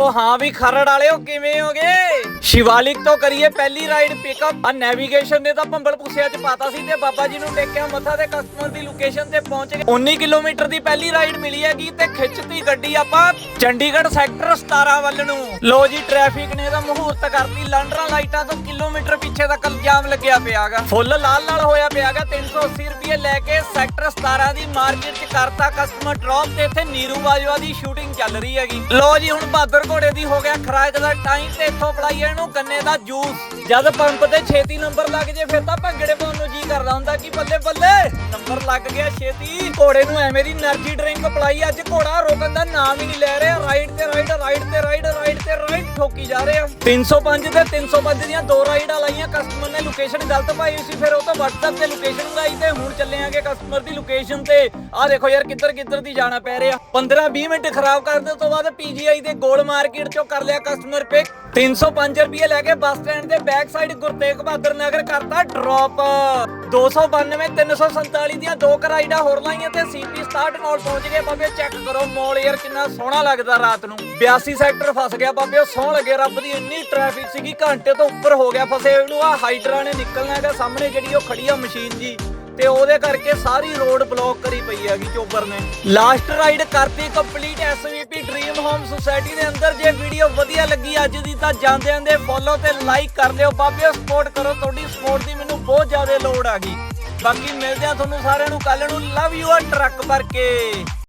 ਉਹ ਹਾਂ ਵੀ ਖਰੜ ਵਾਲਿਓ, ਕਿਵੇਂ ਹੋਗੇ? ਸ਼ਿਵਾਲਿਕ ਤੋਂ ਕਰੀਏ ਪਹਿਲੀ ਰਾਈਡ ਪਿਕਅਪ ਆ ਨੈਵੀਗੇਸ਼ਨ ਦੇ ਤਾਂ ਭੰਬਲ ਪੁੱਸਿਆ ਚ ਪਾਤਾ ਸੀ ਤੇ ਬਾਬਾ ਜੀ ਨੂੰ ਟੇਕਿਆ ਮੱਥਾ ਤੇ ਕਸਟਮਰ ਦੀ ਲੋਕੇਸ਼ਨ ਤੇ ਪਹੁੰਚ ਗਏ। 19 ਕਿਲੋਮੀਟਰ ਦੀ ਪਹਿਲੀ ਰਾਈਡ ਮਿਲੀ ਹੈਗੀ ਤੇ ਖਿੱਚਤੀ ਗੱਡੀ ਆਪਾਂ ਚੰਡੀਗੜ੍ਹ ਸੈਕਟਰ 17 ਵੱਲ ਨੂੰ। ਲੋ ਜੀ ਟ੍ਰੈਫਿਕ ਨੇ ਤਾਂ ਮਹੂਰਤ ਕਰਤੀ। ਲੰਡਰਾਂ ਲਾਈਟਾਂ ਤੋਂ ਕਿਲੋਮੀਟਰ ਪਿੱਛੇ ਤੱਕ ਜਾਮ ਲੱਗਿਆ ਪਿਆਗਾ। ਫੁੱਲ ਲਾਲ ਲਾਲ ਹੋਇਆ ਪਿਆਗਾ। 380 ਰੁਪਏ ਲੈ ਕੇ ਸੈਕਟਰ 17 ਦੀ ਮਾਰਕੀਟ ਚ ਕਰਤਾ ਕਸਟਮਰ ਡ੍ਰੌਪ ਤੇ ਇੱਥੇ ਨੀਰੂ ਬਾਜਵਾ ਦੀ ਸ਼ੂਟਿੰਗ ਚੱਲ ਰਹੀ ਹੈਗੀ। ਲੋ ਜੀ, ਹੁਣ ਬਹਾਦਰ ਘੋੜੇ ਦੀ ਹੋ ਗਿਆ ਖਰਾਕ ਦਾ ਟਾਈਮ ਤੇ ਇੱਥੋਂ ਪੜਾਈ ਇਹਨੂੰ ਗੰਨੇ ਦਾ ਜੂਸ ਜਦ ਪੰਪ ਤੇ ਛੇਤੀ ਨੰਬਰ ਲੱਗ ਜੇ, ਫਿਰ ਤਾਂ ਭੰਗੜੇ ਪਾਉਣ ਨੂੰ ਜੀ ਕਰਦਾ ਹੁੰਦਾ ਕੀ ਬੱਲੇ ਬੱਲੇ ਨੰਬਰ ਲੱਗ ਗਿਆ ਛੇਤੀ। ਘੋੜੇ ਨੂੰ ਐਵੇਂ ਦੀ એનર્ਜੀ ਡਰਿੰਕ ਪੜਾਈ ਅੱਜ ਘੋੜਾ ਰੋਕਣ ਦਾ ਨਾਮ ਹੀ ਨਹੀਂ ਲੈ ਰਿਹਾ। ਰਾਈਟ ਤੇ ਰਾਈਟ ਰਾਈਟ ਤੇ ਰਾਈਟ ਰਾਈਟ ਤੇ ਰਾਈਟ ਠੋਕੀ ਜਾ ਰਹੇ ਆ। 305 ਤੇ 305 ਦੀਆਂ ਦੋ ਰਾਈਡਾਂ ਲਾਈਆਂ। ਕਸਟਮਰ ਨੇ ਲੋਕੇਸ਼ਨ ਗਲਤ ਪਾਈ ਸੀ, ਫਿਰ ਉਹ ਤੋਂ WhatsApp ਤੇ ਲੋਕੇਸ਼ਨ ਮੰਗਾਈ ਤੇ ਹੁਣ ਚੱਲੇ ਕਸਟਮਰ ਦੀ ਲੋਕੇਸ਼ਨ ਤੇ। ਆਹ ਦੇਖੋ ਯਾਰ ਕਿੱਧਰ ਕਿੱਧਰ ਦੀ ਜਾਣਾ ਪੈ ਰਿਹਾ। 15 20 ਮਿੰਟ ਖਰਾਬ ਕਰਨ ਤੋਂ ਬਾਅਦ ਪੀਜੀਆਈ ਦੇ ਗੋਲ ਮਾਰਕੀਟ ਚੋਂ ਕਰ ਲਿਆ ਕਸਟਮਰ ਪਿਕ 305 ਰੁਪਏ ਲੈ ਕੇ ਬੱਸ ਸਟੈਂਡ ਦੇ ਬੈਕ ਸਾਈਡ ਗੁਰਤੇਗ ਬਹਾਦਰ ਨਗਰ ਕਰਤਾ ਡ੍ਰੌਪ 292 347 ਦੀਆਂ ਦੋ ਕਰਾਈਡਾਂ ਹੋਰ ਲਾਈਆਂ ਤੇ ਸੀਪੀ 67 ਨਾਲ ਪਹੁੰਚ ਗਏ। ਬਾਬੇ ਚੈੱਕ ਕਰੋ ਮੋਲ ਯਾਰ ਕਿੰਨਾ ਸੋਹਣਾ ਲੱਗਦਾ ਰਾਤ ਨੂੰ। 82 ਸੈਕਟਰ ਫਸ ਗਿਆ ਬਾਬੇ ਸੌਂ ਲੱਗੇ, ਰੱਬ ਦੀ ਇੰਨੀ ਟ੍ਰੈਫਿਕ ਸੀਗੀ, ਘੰਟੇ ਤੋਂ ਉੱਪਰ ਹੋ ਗਿਆ ਫਸੇ ਨੂੰ। ਆ ਹਾਈਡਰਾ ਨੇ ਨਿਕਲਣਾ ਹੈਗਾ, ਸਾਹਮਣੇ ਜਿਹੜੀ ਉਹ ਖੜੀ ਆ ਮਸ਼ੀਨ ਜੀ। ਤੇ ਉਹਦੇ ਕਰਕੇ ਸਾਰੀ ਰੋਡ ਬਲੌਕ ਕਰੀ ਪਈ ਹੈਗੀ ਚੋਬਰ ਨੇ। ਲਾਸਟ ਰਾਈਡ ਕਰਤੀ complete SVP dream home society ਦੇ ਅੰਦਰ। ਜੇ ਵੀਡੀਓ ਵਧੀਆ ਲੱਗੀ ਅੱਜ ਦੀ ਤਾਂ ਜਾਂਦੇ ਜਾਂਦੇ ਫੋਲੋ ਤੇ ਲਾਈਕ ਕਰ ਲਿਓ। ਬਾਬਿਓ ਸਪੋਰਟ ਕਰੋ, ਤੁਹਾਡੀ ਸਪੋਰਟ ਦੀ ਮੈਨੂੰ ਬਹੁਤ ਜ਼ਿਆਦਾ ਲੋੜ ਆ ਗਈ ਬਾਕੀ ਮਿਲਦੇ ਆ ਤੁਹਾਨੂੰ ਸਾਰਿਆਂ ਨੂੰ। ਕੱਲ ਨੂੰ ਲਵ ਯੂ ਆ ਟਰੱਕ ਭਰ ਕੇ।